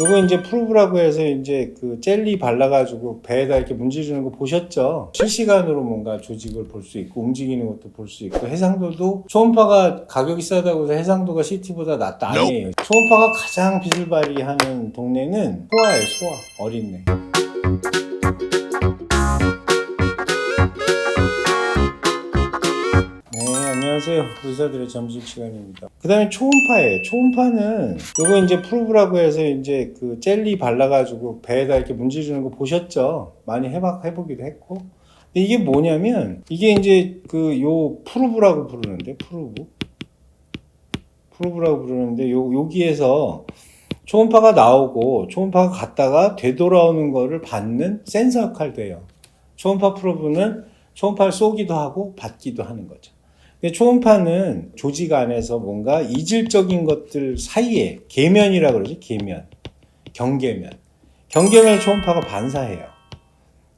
요거 이제 프로브라고 해서 이제 그 젤리 발라가지고 배에다 이렇게 문지르는 거 보셨죠? 실시간으로 뭔가 조직을 볼 수 있고 움직이는 것도 볼 수 있고 해상도도 초음파가 가격이 싸다고 해서 해상도가 CT보다 낫다 아니에요. 초음파가 가장 빛을 발휘하는 동네는 소아예요, 소아. 어린애. 안녕하세요. 의사들의 점심 시간입니다. 그 다음에 초음파예요. 초음파는 요거 이제 프로브라고 해서 이제 그 젤리 발라가지고 배에다 이렇게 문지르는 거 보셨죠? 많이 해봐, 해보기도 했고. 근데 이게 뭐냐면, 이게 이제 그 요 프로브라고 부르는데, 프로브. 프로브라고 부르는데, 요, 여기에서 초음파가 나오고, 초음파가 갔다가 되돌아오는 거를 받는 센서 역할도 해요. 초음파 프로브는 초음파를 쏘기도 하고 받기도 하는 거죠. 근데 초음파는 조직 안에서 뭔가 이질적인 것들 사이에 계면이라 그러죠. 계면. 경계면. 경계면을 초음파가 반사해요.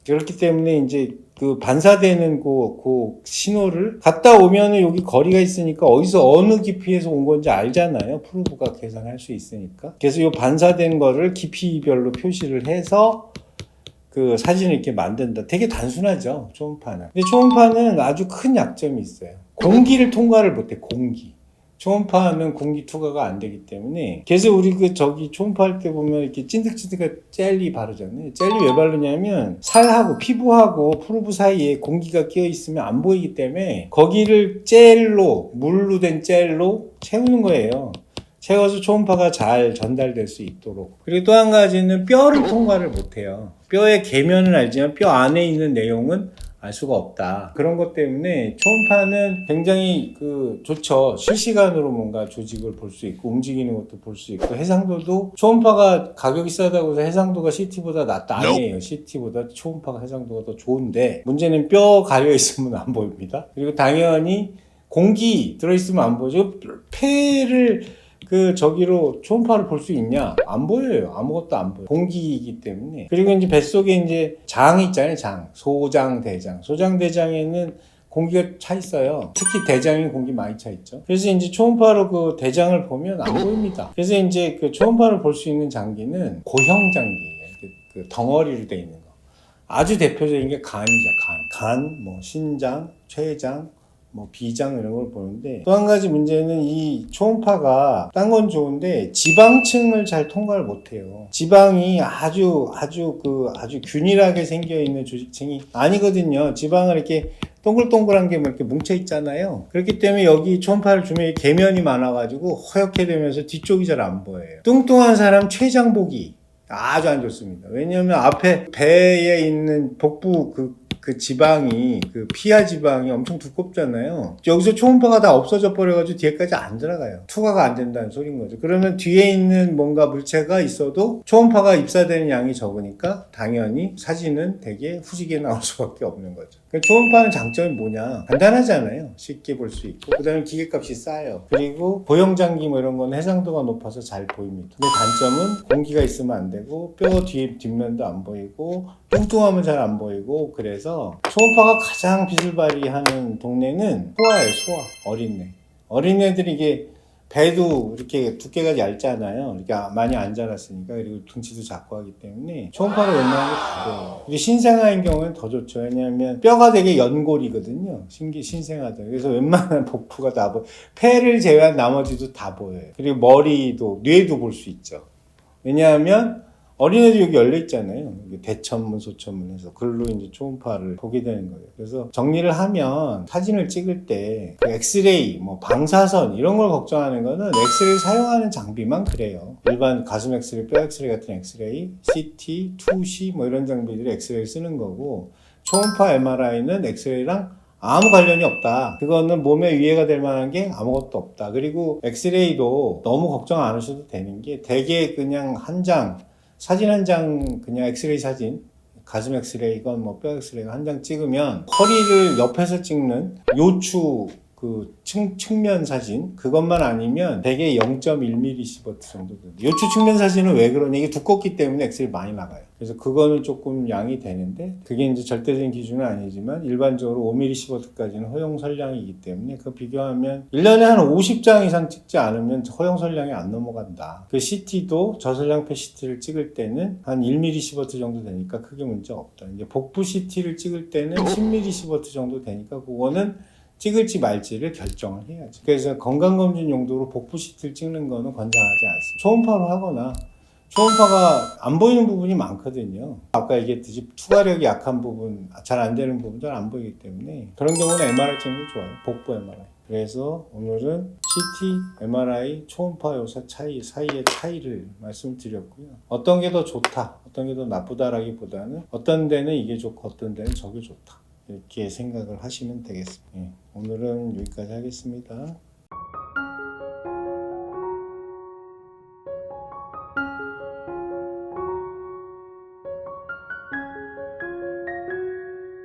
그렇기 때문에 이제 그 반사되는 그, 그 신호를 갔다 오면은 여기 거리가 있으니까 어디서 어느 깊이에서 온 건지 알잖아요. 프로브가 계산할 수 있으니까. 그래서 이 반사된 거를 깊이별로 표시를 해서 그 사진을 이렇게 만든다. 되게 단순하죠. 초음파는. 근데 초음파는 아주 큰 약점이 있어요. 공기를 통과를 못해. 공기. 초음파는 공기 투과가 안 되기 때문에 그래서 우리 그 저기 초음파 할 때 보면 이렇게 찐득찐득한 젤리 바르잖아요. 젤리 왜 바르냐면 살하고 피부하고 프로브 사이에 공기가 끼어 있으면 안 보이기 때문에 거기를 젤로 물로 된 젤로 채우는 거예요. 채워서 초음파가 잘 전달될 수 있도록. 그리고 또 한 가지는 뼈를 통과를 못해요. 뼈의 계면은 알지만 뼈 안에 있는 내용은 알 수가 없다. 그런 것 때문에 초음파는 굉장히 그 좋죠. 실시간으로 뭔가 조직을 볼 수 있고 움직이는 것도 볼 수 있고 해상도도 초음파가 가격이 싸다고 해서 해상도가 CT보다 낫다 아니에요. CT보다 초음파가 해상도가 더 좋은데 문제는 뼈 가려 있으면 안 보입니다. 그리고 당연히 공기 들어있으면 안 보죠. 폐를 그 저기로 초음파를 볼 수 있냐? 안 보여요. 아무것도 안 보여. 공기이기 때문에. 그리고 이제 뱃속에 이제 장 있잖아요. 장. 소장, 대장. 소장, 대장에는 공기가 차 있어요. 특히 대장에 공기 많이 차 있죠. 그래서 이제 초음파로 그 대장을 보면 안 보입니다. 그래서 이제 그 초음파를 볼 수 있는 장기는 고형 장기예요. 그 덩어리로 돼 있는 거. 아주 대표적인 게 간이죠. 간. 간, 뭐 신장, 췌장, 뭐 비장 이런 걸 보는데 또 한 가지 문제는 이 초음파가 딴 건 좋은데 지방층을 잘 통과를 못해요. 지방이 아주 아주 그 아주 균일하게 생겨 있는 조직층이 아니거든요. 지방을 이렇게 동글동글한 게 뭐 이렇게 뭉쳐 있잖아요. 그렇기 때문에 여기 초음파를 주면 이 계면이 많아가지고 허옇게 되면서 뒤쪽이 잘 안 보여요. 뚱뚱한 사람 보기 아주 안 좋습니다. 왜냐하면 앞에 배에 있는 복부 그, 그 지방이 그 피하 지방이 엄청 두껍잖아요. 여기서 초음파가 다 없어져 버려가지고 뒤에까지 안 들어가요. 투과가 안 된다는 소린 거죠. 그러면 뒤에 있는 뭔가 물체가 있어도 초음파가 입사되는 양이 적으니까 당연히 사진은 되게 후지게 나올 수밖에 없는 거죠. 그 초음파는 장점이 뭐냐? 간단하잖아요. 쉽게 볼 수 있고 그 다음에 기계값이 싸요. 그리고 보형장기 뭐 이런 건 해상도가 높아서 잘 보입니다. 근데 단점은 공기가 있으면 안 되고 뼈 뒤 뒷면도 안 보이고 뚱뚱하면 잘 안 보이고 그래서 초음파가 가장 빛을 발휘하는 동네는 소아예요. 소아 어린애. 어린애들이 이게 배도 이렇게 두께가 얇잖아요. 이렇게 많이 안 자랐으니까 그리고 등치도 작고 하기 때문에 초음파를 웬만한 게다 보여요. 그리고 신생아인 경우는 더 좋죠. 왜냐하면 뼈가 되게 연골이거든요. 신기 신생아들. 그래서 웬만한 복부가 다 보여. 폐를 제외한 나머지도 다 보여요. 그리고 머리도 뇌도 볼 수 있죠. 왜냐하면 어린애들 여기 열려 있잖아요. 대천문, 소천문 해서 글로 이제 초음파를 보게 되는 거예요. 그래서 정리를 하면 사진을 찍을 때 그 엑스레이, 뭐 방사선 이런 걸 걱정하는 거는 엑스레이 사용하는 장비만 그래요. 일반 가슴 엑스레이, 뼈 엑스레이 같은 엑스레이, CT, 2C 뭐 이런 장비들이 엑스레이 쓰는 거고 초음파 MRI는 엑스레이랑 아무 관련이 없다. 그거는 몸에 위해가 될 만한 게 아무것도 없다. 그리고 엑스레이도 너무 걱정 안 하셔도 되는 게 대개 그냥 한 장, 사진 한 장 그냥 엑스레이 사진 가슴 엑스레이건 뭐뼈 엑스레이 한장 찍으면 허리를 옆에서 찍는 요추 그 측, 측면 사진 그것만 아니면 대개 0.1mm 시버트 정도. 요추 측면 사진은 왜 그러냐 이게 두껍기 때문에 엑스레이 많이 나가요. 그래서 그거는 조금 양이 되는데 그게 이제 절대적인 기준은 아니지만 일반적으로 5mm 시버트까지는 허용 설량이기 때문에 그 비교하면 1년에 한 50장 이상 찍지 않으면 허용 설량이 안 넘어간다. 그 CT도 저설량패 CT를 찍을 때는 한 1mm 시버트 정도 되니까 크게 문제 없다. 이제 복부 CT를 찍을 때는 10mm 시버트 정도 되니까 그거는 찍을지 말지를 결정을 해야지. 그래서 건강검진 용도로 복부 CT를 찍는 거는 권장하지 않습니다. 초음파로 하거나 초음파가 안 보이는 부분이 많거든요. 아까 얘기했듯이 투과력이 약한 부분, 잘 안 되는 부분들 안 보이기 때문에 그런 경우는 MRI 찍는 게 좋아요. 복부 MRI. 그래서 오늘은 CT, MRI, 초음파 요소 차이 사이의 차이를 말씀드렸고요. 어떤 게 더 좋다, 어떤 게 더 나쁘다라기보다는 어떤 데는 이게 좋고 어떤 데는 저게 좋다. 이렇게 생각을 하시면 되겠습니다. 예, 오늘은 여기까지 하겠습니다.